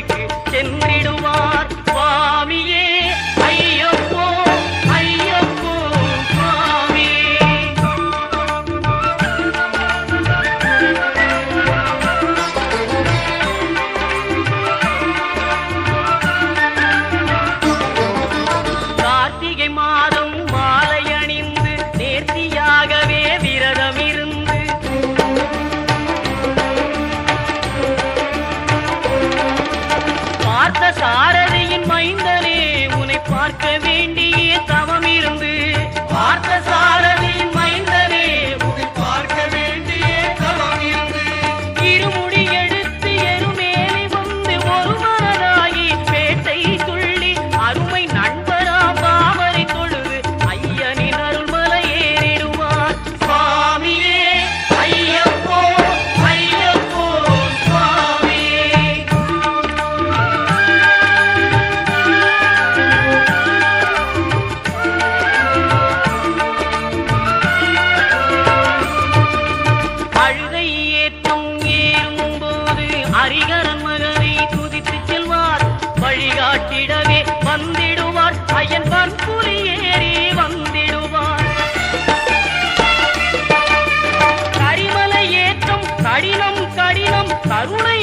சபரிமலைக்கு பாரதியின் மைந்த வழிகாட்டிடவே வந்திடுவார். ஐயன் பன்புலி ஏறி வந்திடுவார். கரிமலை ஏற்றம் கடினம் கடினம் கருணை